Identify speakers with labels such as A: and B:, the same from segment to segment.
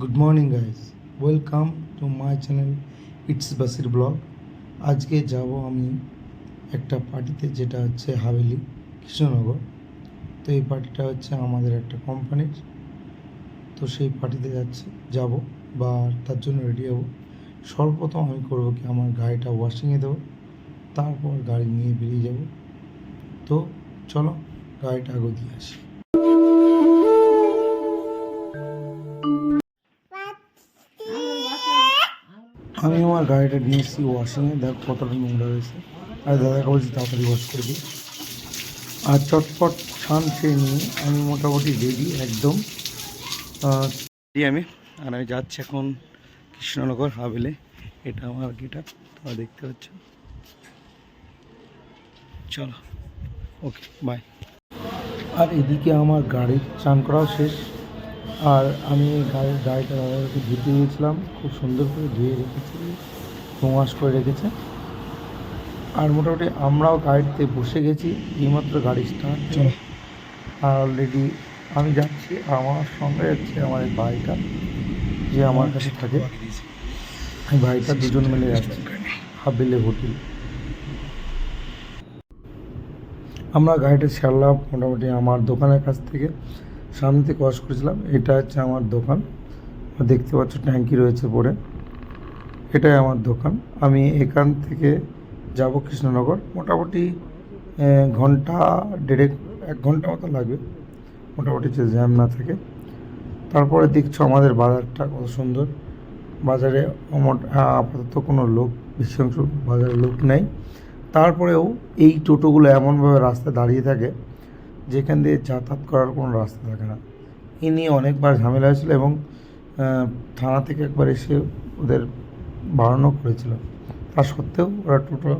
A: Good morning guys welcome to my channel it's Basir blog আজকে যাব আমি একটা পার্টিতে যেটা হচ্ছে হাভেলি, কৃষ্ণনগর। তো এই পার্টিটা হচ্ছে আমাদের একটা কোম্পানির তো সেই পার্টিতে যাচ্ছে, যাব বা তার জন্য রেডি হব। সর্বপ্রথম আমি করব কি, আমার গাড়িটা ওয়াশিংয়ে দেবো, তারপর গাড়ি নিয়ে বেরিয়ে যাব। তো চলো গাড়িটা আগে দিয়ে আসি। আমি আমার গাড়িটা নিয়ে এসেছি ওয়াশিংয়ে দেখ কতটা নোংরা রয়েছে। আর দাদাকে বলছি তাড়াতাড়ি ওয়াশ করে দিই। আর চটপট ছান খেয়ে নিয়ে আমি মোটামুটি রেডি একদম। আমি, আর আমি যাচ্ছি এখন কৃষ্ণনগর হাভেলে। এটা আমার গেটা তোমরা দেখতে পাচ্ছ। চলো ওকে বাই আর এদিকে আমার গাড়ির চান করাও শেষ। আর আমি গাড়ির গাড়িটা দাদাকে ধুতে দিয়েছিলাম খুব সুন্দর করে ধুয়ে রেখেছি ওয়াশ করে রেখেছে। আর মোটামুটি আমরাও গাড়িতে বসে গেছি এইমাত্র গাড়ি স্টার্ট আর অলরেডি আমি যাচ্ছি আমার সঙ্গে যাচ্ছে আমার এই ভাইটা যে আমার কাছে থাকে। এই ভাইটা দুজন মিলে যাচ্ছে হাবিলে হোটেল। আমরা গাড়িটা ছাড়লাম মোটামুটি আমার দোকানের কাছ থেকে। সামনে থেকে ওয়াশ করেছিলাম। এটা হচ্ছে আমার দোকান। দেখতে পাচ্ছ ট্যাঙ্কি রয়েছে পরে। এটাই আমার দোকান। আমি এখান থেকে যাব কৃষ্ণনগর। মোটামুটি ঘণ্টা দেড়েক, এক ঘণ্টা মতো লাগবে। মোটামুটি যে জ্যাম না থাকে। তারপরে দেখছ আমাদের বাজারটা কত সুন্দর। বাজারে আপাতত কোনো লোক, বেশি অংশ বাজারে লোক নেই। তারপরেও এই টোটোগুলো এমনভাবে রাস্তায় দাঁড়িয়ে থাকে যেখান দিয়ে যাতায়াত করার কোনো রাস্তা থাকে না। এ নিয়ে অনেকবার ঝামেলা হয়েছিল এবং থানা থেকে একবার এসে ওদের বারণও করেছিল। তা সত্ত্বেও ওরা টোটো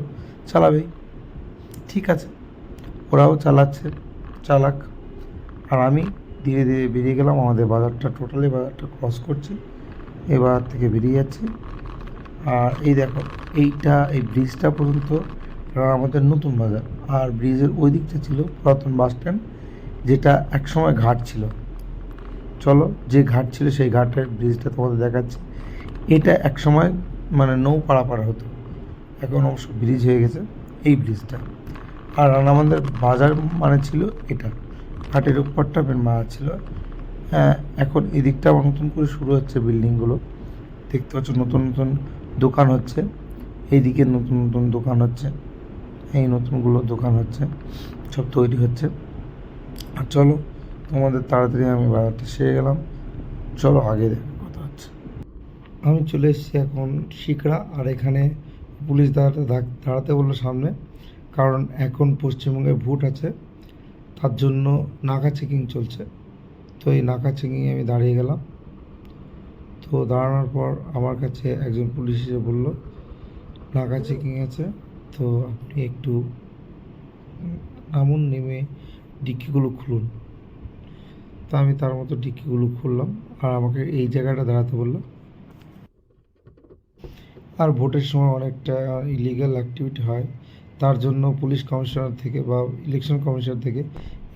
A: চালাবেই। ঠিক আছে, ওরাও চালাচ্ছে, চালাক। আর আমি ধীরে ধীরে বেরিয়ে গেলাম, আমাদের বাজারটা টোটালি বাজারটা ক্রস করছি। এই বাজার থেকে বেরিয়ে যাচ্ছি। আর এই দেখো, এইটা, এই ব্রিজটা পর্যন্ত আমাদের নতুন বাজার। আর ব্রিজের ওই দিকটা ছিল পুরাতন বাস স্ট্যান্ড, যেটা একসময় ঘাট ছিল। চলো, যে ঘাট ছিল সেই ঘাটের ব্রিজটা তোমাদের দেখাচ্ছি। এটা একসময় মানে নৌ পারাপার হতো। এখন অবশ্য ব্রিজ হয়ে গেছে এই ব্রিজটা। আর আমাদের বাজার মানে ছিল এটা। ঘাটের উপরটা বাজার ছিল। হ্যাঁ এখন এদিকটা আবার নতুন করে শুরু হচ্ছে বিল্ডিংগুলো। দেখতে পাচ্ছ নতুন নতুন দোকান হচ্ছে। এইদিকে নতুন নতুন দোকান হচ্ছে। এই নতুনগুলো দোকান হচ্ছে, সব তৈরি হচ্ছে। আর চলো, তোমাদের তাড়াতাড়ি আমি বাজারটা সেরে গেলাম। চলো আগে দেখো কথা হচ্ছে। আমি চলে এসেছি এখন শিকড়া, আর এখানে পুলিশ দাঁড়াতে দাঁড়াতে বলল সামনে, কারণ এখন পশ্চিমবঙ্গে ভোট আছে। তার জন্য নাকা চেকিং চলছে। তো এই নাকা চেকিংয়ে আমি দাঁড়িয়ে গেলাম। তো দাঁড়ানোর পর আমার কাছে একজন পুলিশ এসে বলল, নাকা চেকিং আছে। তো আপনি একটু নামুন, নেমে ডিক্কিগুলো খুলুন। তা আমি তার মতো ডিক্কিগুলো খুললাম আর আমাকে এই জায়গাটা দাঁড়াতে বলল। আর ভোটের সময় অনেকটা ইলিগাল অ্যাক্টিভিটি হয়। তার জন্য পুলিশ কমিশনার থেকে বা ইলেকশন কমিশনার থেকে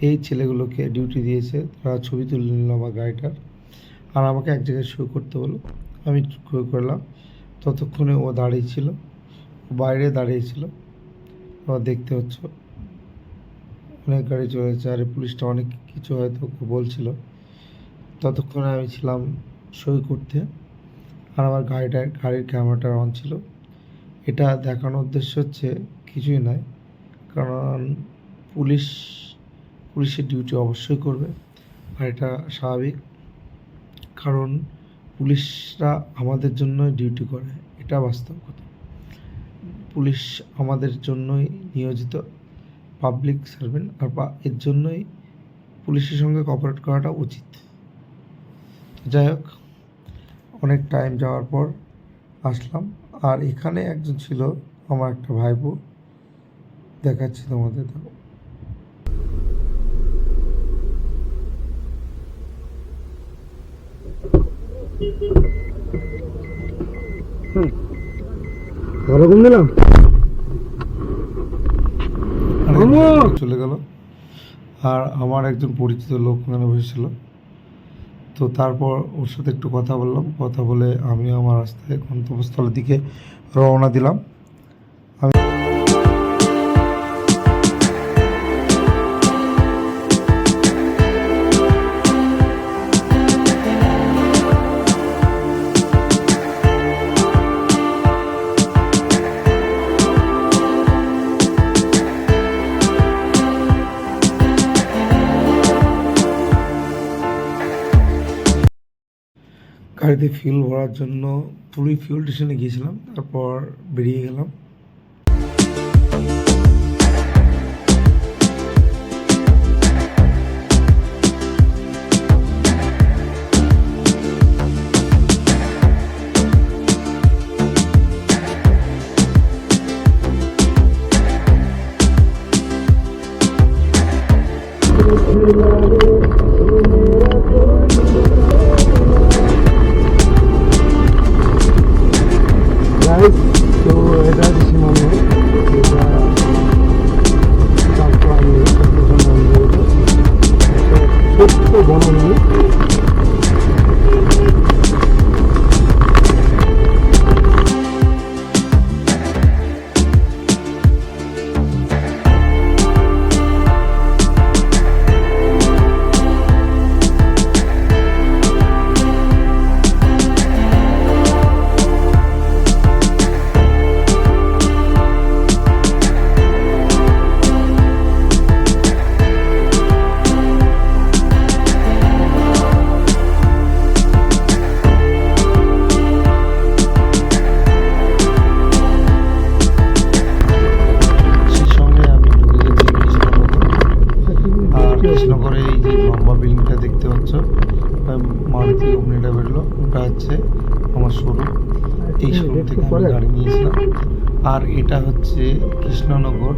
A: এই ছেলেগুলোকে ডিউটি দিয়েছে। তারা ছবি তুলে নিল আমার গাড়িটার। আর আমাকে এক জায়গায় শো করতে বলো আমি শো করলাম। ততক্ষণে ও দাঁড়িয়ে ছিল। বাইরে দাঁড়িয়ে ছিল আবার দেখতে হচ্ছে অনেক গাড়ি চলেছে আর পুলিশটা অনেক কিছু হয়তো বলছিল। ততক্ষণে আমি ছিলাম সই করতে আর আমার গাড়িটা, গাড়ির ক্যামেরাটা অন ছিল। এটা দেখানোর উদ্দেশ্য হচ্ছে কিছুই নয়, কারণ পুলিশ, পুলিশের ডিউটি অবশ্যই করবে আর এটা স্বাভাবিক, কারণ পুলিশরা আমাদের জন্যই ডিউটি করে, এটা বাস্তব কথা। পুলিশ আমাদের জন্যই নিয়োজিত পাবলিক সার্ভেন্ট আর বা এর জন্যই পুলিশের সঙ্গে কপারেট করাটা উচিত। যাই হোক, অনেক টাইম যাওয়ার পর আসলাম। আর এখানে একজন ছিল আমার একটা ভাইপো, দেখাচ্ছি তোমাদের। দেখো
B: ওরকম দিলাম?
A: চলে গেল। আর আমার একজন পরিচিত লোক ওখানে বসেছিল। তো তারপর ওর সাথে একটু কথা বললাম। কথা বলে আমিও আমার রাস্তায় গন্তব্যস্থলের দিকে রওনা দিলাম। গাড়িতে ফিউল ভরার জন্য পুরী ফিউল স্টেশনে গিয়েছিলাম তারপর বেরিয়ে গেলাম। শোরুম থেকে আমি গাড়ি নিয়েছিলাম। আর এটা হচ্ছে কৃষ্ণনগর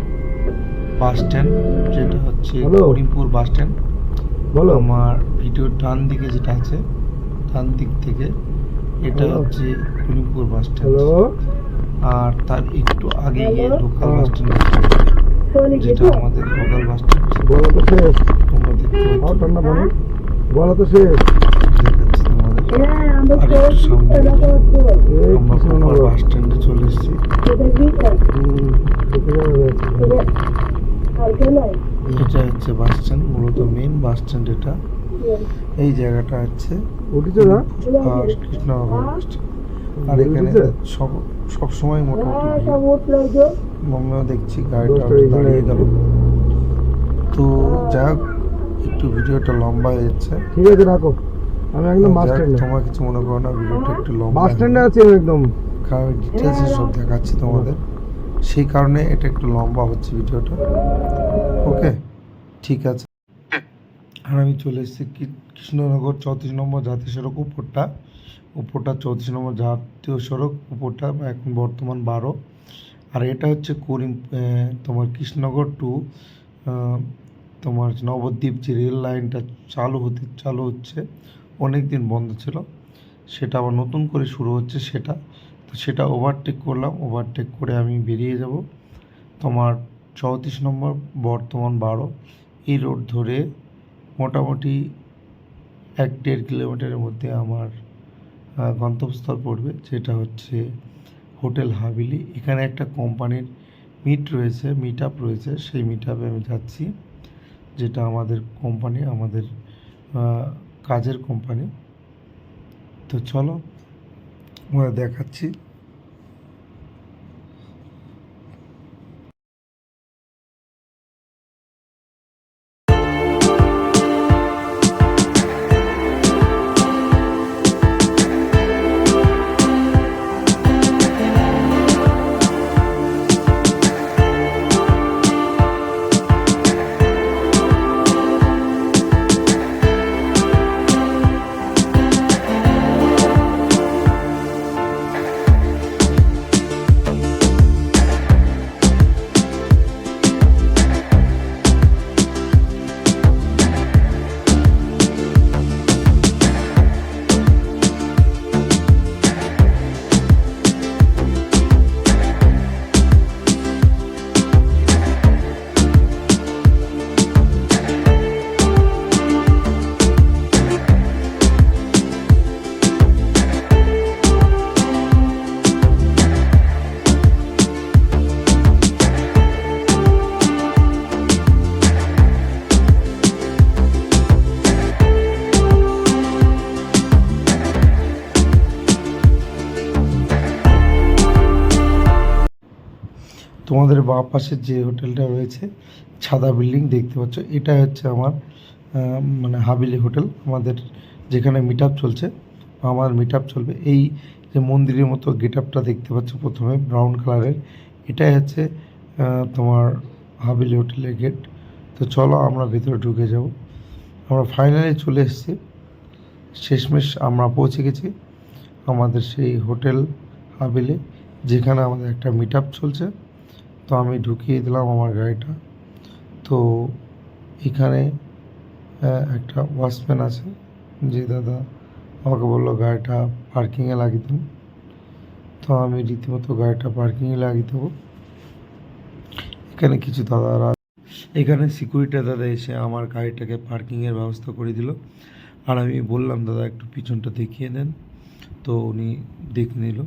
A: বাস স্ট্যান্ড যেটা হচ্ছে? Karimpur bus stand.
B: বলো।
A: আমার ভিডিওর ডান দিকে যেটা আছে ডান দিক থেকে এটা হচ্ছে করিমপুর বাস স্ট্যান্ড। আর তার একটু আগে গিয়ে লোকাল
B: হ্যাঁ।
A: বাস স্ট্যান্ড যেটা আমাদের লোকাল বাস স্ট্যান্ড।
B: বলো তো শেষ।
A: তোমরা দেখতে পাচ্ছ।
B: বলো তো শেষ
A: দেখাচ্ছি তোমাদের
C: হ্যাঁ আমরা
A: সামনে বাস স্ট্যান্ডে চলে এসেছি বাস স্ট্যান্ড মূলত মেন বাস স্ট্যান্ড এটা এই জায়গাটা হচ্ছে কৃষ্ণনগর আর এখানে সব সব সময় মোটামুটি
C: হ্যাঁ
A: দেখছি গাড়িটা দাঁড়িয়ে গেল তো যাই হোক একটু ভিডিওটা লম্বা হয়ে যাচ্ছে
B: ঠিক আছে রাখো আমি একদম বাস স্ট্যান্ডে
A: তোমার কিছু মনে করো না ভিডিওটা একটু লম্বা
B: বাস স্ট্যান্ডে আছি আমি একদম।
A: কারণ ডিটেলসে সব দেখাচ্ছি তোমাদের। সেই কারণে এটা একটু লম্বা হচ্ছে ভিডিওটা। ওকে ঠিক আছে। আর আমি চলে এসেছি কৃষ্ণনগর চৌত্রিশ নম্বর জাতীয় সড়ক উপরটা। উপরটা চৌত্রিশ নম্বর জাতীয় সড়ক উপরটা এখন বর্তমান বারো। আর এটা হচ্ছে করিম তোমার কৃষ্ণনগর টু তোমার নবদ্বীপ যে রেল লাইনটা চালু হতে চালু হচ্ছে অনেক দিন বন্ধ ছিল। সেটা আবার নতুন করে শুরু হচ্ছে সেটা। তো সেটা ওভারটেক করলাম। ওভারটেক করে আমি বেরিয়ে যাব। তোমার চৌত্রিশ নম্বর বর্তমান বারো। এই রোড ধরে মোটামুটি এক দেড় কিলোমিটারের মধ্যে আমার গন্তব্যস্থল পড়বে। যেটা হচ্ছে হোটেল হাবিলি এখানে একটা কোম্পানির মিট রয়েছে মিট আপ রয়েছে। সেই মিট আপে আমি যাচ্ছি। যেটা আমাদের কোম্পানি, আমাদের কাজের কোম্পানি তো চলো ওরা দেখাচ্ছি। তোমাদের বাঁ পাশে যে হোটেলটা রয়েছে, ছাদা বিল্ডিং দেখতে পাচ্ছ। এটা হচ্ছে আমার মানে হাবিলি হোটেল। আমাদের যেখানে মিট চলছে, আমার মিট চলবে। এই যে মন্দিরের মতো গেট আপটা দেখতে পাচ্ছ প্রথমে ব্রাউন কালারের এটাই হচ্ছে তোমার হাবিলি হোটেলের গেট। তো চলো আমরা ভেতরে ঢুকে যাব। আমরা ফাইনালি চলে এসেছি। শেষমেশ আমরা পৌঁছে গেছি আমাদের সেই হোটেল হাবিলে, যেখানে আমাদের একটা মিট চলছে। তো আমি ঢুকিয়ে দিলাম আমার গাড়িটা। তো এখানে একটা ওয়াচম্যান আছে। যে দাদা আমাকে বলল গাড়িটা পার্কিংয়ে লাগিয়ে দিন। তো আমি রীতিমতো গাড়িটা পার্কিংয়ে লাগিয়ে দেবো। এখানে কিছু দাদারা এখানে সিকিউরিটি দাদা এসে আমার গাড়িটাকে পার্কিংয়ের ব্যবস্থা করে দিল। আর আমি বললাম, দাদা, একটু পিছনটা দেখিয়ে দেন। তো উনি দেখে নিল,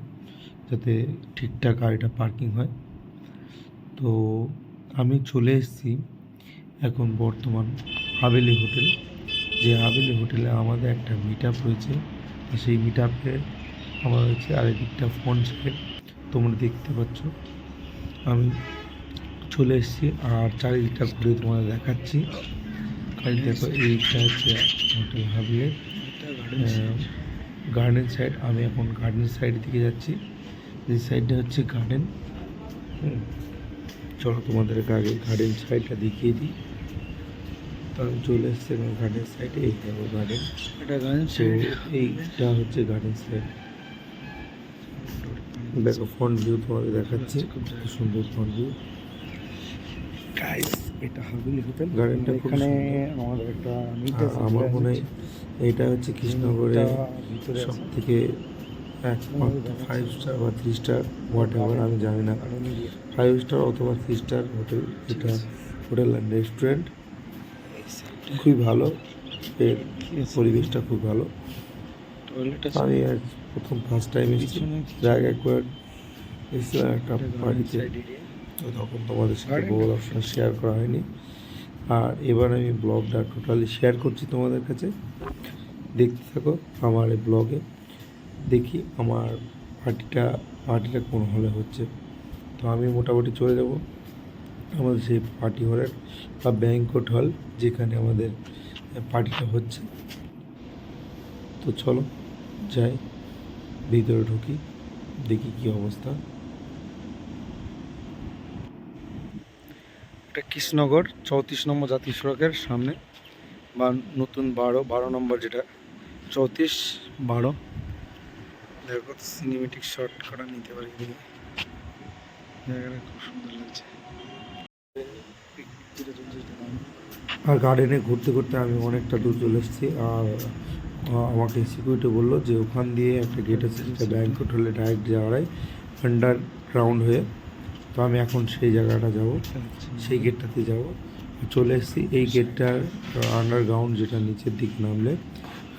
A: যাতে ঠিকঠাক গাড়িটা পার্কিং হয়। তো আমি চলে এসেছি এখন বর্তমান হাভেলি হোটেল। যে হাভেলি হোটেলে আমাদের একটা মিট আপ রয়েছে, আর সেই মিট আপে আমার হচ্ছে আর এদিকটা ফোন সাইড তোমরা দেখতে পাচ্ছ। আমি চলে এসেছি, আর চারিদিকটা ঘুরে তোমাদের দেখাচ্ছি। আর দেখো, এইটা হচ্ছে হোটেল হাবিলের গার্ডেন সাইড আমি এখন গার্ডেন সাইড দিকে যাচ্ছি। এই সাইডটা হচ্ছে গার্ডেন চলো তোমাদেরকে আগে গার্ডেন সাইডটা দেখিয়ে দিই। আমি চলে এসেছি এবং গার্ডেন সাইডে এই দেখো গার্ডেন এইটা হচ্ছে গার্ডেন সাইড দেখো ফ্রন্ট ভিউ তোমাদের দেখাচ্ছি। খুব সুন্দর ফ্রন্ট ভিউ এটা হাবিলি হোটেল গার্ডেনটা
B: এখানে। আমাদের একটা
A: আমার মনে হয় এটা হচ্ছে কৃষ্ণগড়ে
B: ভিতরে
A: সব থেকে ফাইভ স্টার বা থ্রি স্টার হোয়াট এভার আমি জানি না। ফাইভ স্টার অথবা থ্রি স্টার হোটেল এটা হোটেল অ্যান্ড রেস্টুরেন্ট খুবই ভালো। এর পরিবেশটা খুব ভালো। আমি প্রথম ফার্স্ট টাইম এসেছি। জায়গা একবার এসেছিলাম একটা পার্টিতে তো তখন তোমাদের সাথে গুগল অপশন শেয়ার করা হয়নি। আর এবার আমি ব্লগটা টোটালি শেয়ার করছি তোমাদের কাছে। দেখতে থাকো আমার এই ব্লগে দেখি আমার পার্টিটা পার্টিটা কোন হলে হচ্ছে। তো আমি মোটামুটি চলে যাব আমাদের সেই পার্টি হলের বা ব্যাংকট হল যেখানে আমাদের পার্টিটা হচ্ছে। তো চলো যাই, ভিতরে ঢুকি, দেখি কি অবস্থা।
B: এটা কৃষ্ণগড় চৌত্রিশ নম্বর জাতীয় সড়কের সামনে, বা নতুন বারো বারো নম্বর যেটা, চৌত্রিশ বারো। সিনেমেটিক শট করা নিতে পারি জায়গাটা খুব সুন্দর লাগছে।
A: আর গার্ডেনে ঘুরতে ঘুরতে আমি অনেকটা দূর চলে এসেছি আর আমাকে সিকিউরিটি বলল যে ওখান দিয়ে একটা গেট আছে যেটা ব্যাংকট হলে ডাইরেক্ট যাওয়ারাই আন্ডার গ্রাউন্ড হয়ে, তো আমি এখন সেই জায়গাটা যাব। সেই গেটটাতে যাব। চলে এসেছি। এই গেটটার আন্ডারগ্রাউন্ড যেটা নিচের দিকে নামলে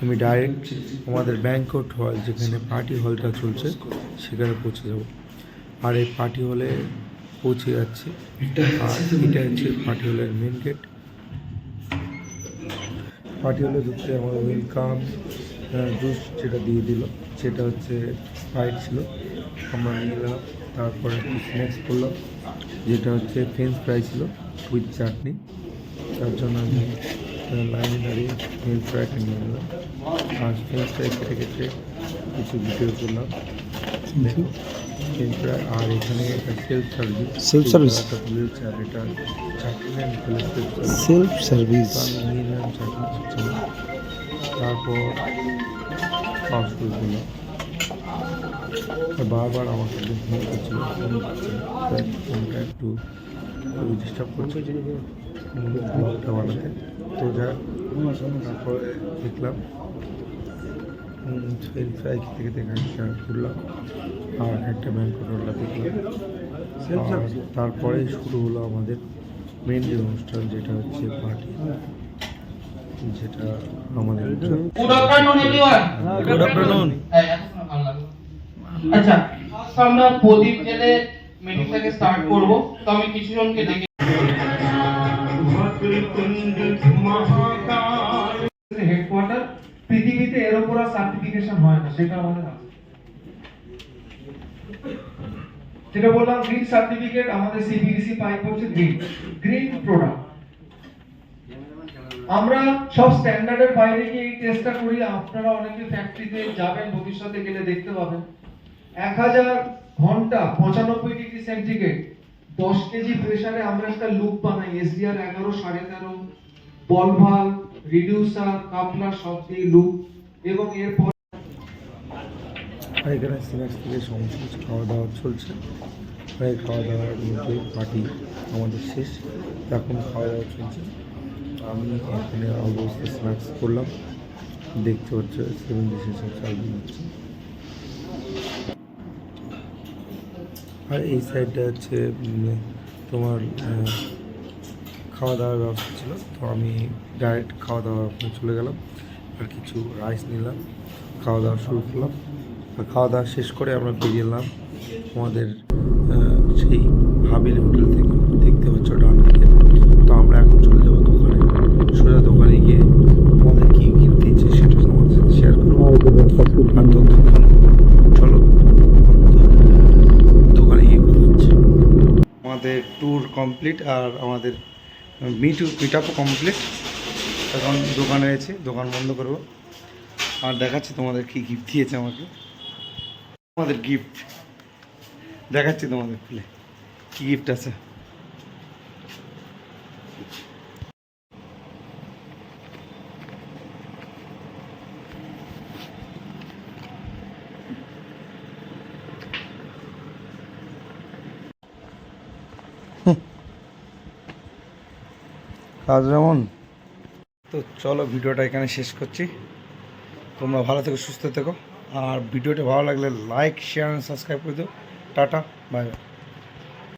A: আমি ডাইরেক্ট আমাদের ব্যাংকট হল যেখানে পার্টি হলটা চলছে, সেখানে পৌঁছে যাব। আর এই পার্টি হলে পৌঁছে যাচ্ছি। আর এটা হচ্ছে পার্টি হলের মেন গেট পার্টি হলে ঢুকতে আমার ওয়েলকাম জুস যেটা দিয়ে দিল, সেটা হচ্ছে স্প্রাইট ছিল। আমরা নিলাম, তারপরে স্ন্যাক্স করলাম, যেটা হচ্ছে ফ্রেঞ্চ ফ্রাই ছিল উইথ চাটনি তার জন্য আমি লাইনে দাঁড়িয়ে ফ্রেঞ্চ ফ্রাইটা নিয়ে নিলাম আর ফ্রেঞ্চ ফ্রাই কেটে কেটে কিছু ভিডিও করলাম দেখো ফ্রেঞ্চ ফ্রাই আর এখানে একটা সেলফ সার্ভিস
B: Self service?
A: একটা তুলেছে আর এটা চাটনি আমি সেলফ সার্ভিস
B: সেলফ সার্ভিস
A: তো আমি নিয়ে নিলাম চাটনি চিকেন তারপর সস করে দিলাম আর বারবার আমার কাছে ফোন করছিল ফোন করছিল তাই ফোনটা একটু ডিস্টার্ব করছে ব্লগটা বানাতে তো যা তারপরে দেখলাম। ফ্রেঞ্চ ফ্রাই খেতে খেতে ঘুরলাম। আর একটা ব্যাংক দেখলাম। আর তারপরে শুরু হলো আমাদের মেন যে অনুষ্ঠান যেটা হচ্ছে পার্টি যেটা আমাদের
C: good afternoon everyone
B: good afternoon
C: আচ্ছা আমরা প্রদীপ জেলে মেনুটাকে স্টার্ট করব। তো আমি কিছু জনকে হেডকোয়ার্টার পৃথিবীতে এর উপর সার্টিফিকেশন হয় না, সেটা আমাদের
D: যেটা বললাম গ্রিন সার্টিফিকেট আমাদের হচ্ছে গ্রিন গ্রিন প্রোডাক্ট আমরা সব স্ট্যান্ডার্ডের বাইরে গিয়ে এই টেস্টটা করি, আপনারা অনেকে ফ্যাক্টরিতে যাবেন, ভবিষ্যতে গেলে দেখতে পাবেন। এক হাজার ঘণ্টা পঁচানব্বই ডিগ্রি সেন্টিগ্রেড দশ কেজি প্রেসারে আমরা একটা লুপ বানাই এসডিআর এগারো, সাড়ে তেরো বল ভালো রিডিউসার কাপলার সব দিয়ে লুপ এবং এরপর
A: এখানে স্ন্যাক্স থেকে সমস্ত কিছু খাওয়া দাওয়া চলছে। এই খাওয়া দাওয়ার মধ্যে পার্টি আমাদের শেষ। এখন খাওয়া দাওয়া চলছে। আমি এখানে অবস্থা স্ন্যাক্স করলাম। দেখতে হচ্ছে সেভেন ডিশেস চাল হচ্ছে আর এই সাইডটা হচ্ছে তোমার খাওয়া দাওয়ার ব্যবস্থা ছিল। তো আমি ডাইরেক্ট খাওয়া দাওয়া ওখানে চলে গেলাম আর কিছু রাইস নিলাম খাওয়া দাওয়া শুরু করলাম। আর খাওয়া দাওয়া শেষ করে আমরা বেরিয়ে এলাম আমাদের সেই হাবিল হোটেল থেকে। দেখতে পাচ্ছ ডান দিকে। তো আমরা এখন চলে যাব দোকানে। সোজা দোকানে গিয়ে আমাদের কী গিফট দিয়েছে সেটা তোমাদের সাথে শেয়ার করব। আর ততক্ষণ চলো দোকানে গিয়ে কথা হচ্ছে আমাদের ট্যুর কমপ্লিট আর আমাদের মিট মিট আপও কমপ্লিট এখন দোকানে আছে, দোকান বন্ধ করব। আর দেখাচ্ছি তোমাদের কি গিফট দিয়েছে আমাকে। আমাদের গিফট দেখাচ্ছি তোমাদের খুলে কী গিফট আছে? কাজ যেমন। তো চলো ভিডিওটা এখানে শেষ করছি। তোমরা ভালো থেকো, সুস্থ থেকো। আর ভিডিওটা ভালো লাগলে লাইক শেয়ার সাবস্ক্রাইব করে দিও। Tata bye bye